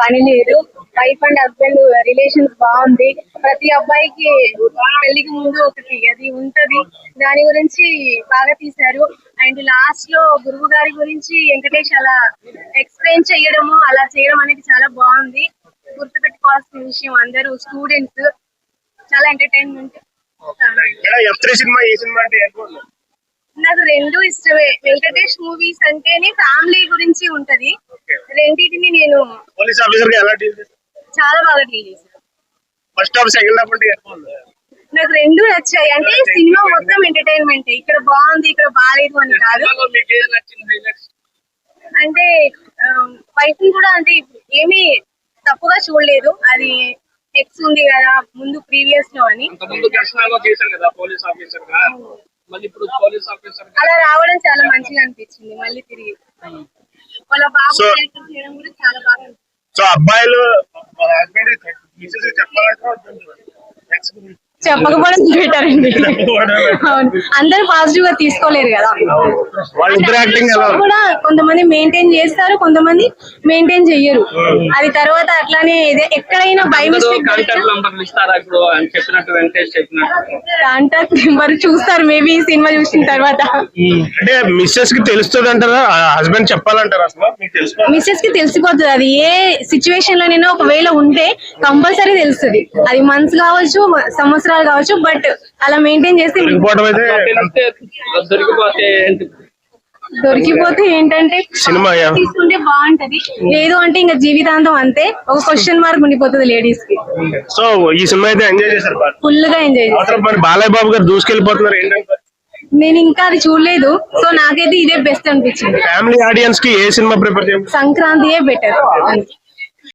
పని లేదు. Wife and husband relations బాగుంది. ప్రతి అబ్బాయికి పెళ్ళికి ముందు ఒకటి అది ఉంటది. దాని గురించి బాగా తీశారు. అండ్ లాస్ట్లో గురువు గారి గురించి వెంకటేష్ అలా ఎక్స్ప్లెయిన్ చేయడము అలా చేయడం అనేది చాలా బాగుంది. గుర్తుపెట్టుకోవాల్సిన విషయం అందరూ స్టూడెంట్స్ చాలా ఎంటర్టైన్మెంట్ సినిమా ఈ సినిమా అంటే నాకు రెండు ఇష్టమే. వెంకటేష్ మూవీస్ అంటేనే ఫ్యామిలీ గురించి ఉంటది. రెండింటిని నేను పోలీస్ ఆఫీసర్గా ఎలా డీల్ చేస్తారు చాలా బాగా డీల్ చేశాను ఫస్ట్ హాఫ్ సెకండ్ హాఫ్ అంటే ఎక్కువ ఉంది. నాకు రెండు నచ్చాయి. అంటే సినిమా మొత్తం ఎంటర్టైన్మెంట్ ఇక్కడ బాగుంది ఇక్కడ బాగాలేదు అని కాదు. అంటే వైఫ్ కూడా అంటే ఏమీ తప్పుగా చూడలేదు. అది ఎక్స్ ఉంది కదా ముందు ప్రీవియస్లో అని. మళ్ళీ ఇప్పుడు పోలీస్ ఆఫీసర్ అలా రావడం చాలా మంచిగా అనిపించింది మళ్ళీ తిరిగి వాళ్ళ బాబు So- character చేయడం కూడా చాలా బాగా అనిపించింది. సో అబ్బాయిలు చెప్పాలంటే. చెప్పకపోవడం బెటర్ అండి అవును. అందరూ పాజిటివ్గా తీసుకోలేరు కదా? కూడా కొంతమంది మెయింటైన్ చేస్తారు కొంతమంది మెయింటైన్ చెయ్యరు. అది తర్వాత అట్లానే ఎక్కడైనా బై మిస్టేక్ కాంటాక్ట్ నెంబర్ చూస్తారు మేబీ ఈ సినిమా చూసిన తర్వాత. అంటే మిస్సెస్కి తెలుస్తుంది అంటారా? హస్బెండ్ చెప్పాలంటారా అసలు? మీకు తెలుసుకోవాలి మిస్సెస్కి తెలిసిపోతుంది. అది ఏ సిచ్యువేషన్ లోనైనా ఒకవేళ ఉంటే కంపల్సరీ తెలుస్తుంది. అది మంత్స్ కావచ్చు సంవత్సరాలు కావచ్చు బట్ అలా మెయింటైన్ తెలిస్తే దొరికిపోతే ఏంటి? దొరికిపోతే ఏంటంటే సినిమా. తీసుకుంటే బాగుంటది. లేదు అంటే ఇంకా జీవితాంతం అంతే. ఒక క్వశ్చన్ మార్క్ ఉండిపోతుంది లేడీస్కి. సో ఈ సినిమా అయితే ఎంజాయ్ చేశారు ఫుల్గా ఎంజాయ్ మరి బాలయ్య బాబు గారు దూసుకెళ్ళిపోతున్నారు ఏంటంటే? నేను ఇంకా అది చూడలేదు. సో నాకైతే ఇదే బెస్ట్ అనిపించింది. ఫ్యామిలీ ఆడియన్స్కి ఏ సినిమా చేయాలి సంక్రాంతియే బెటర్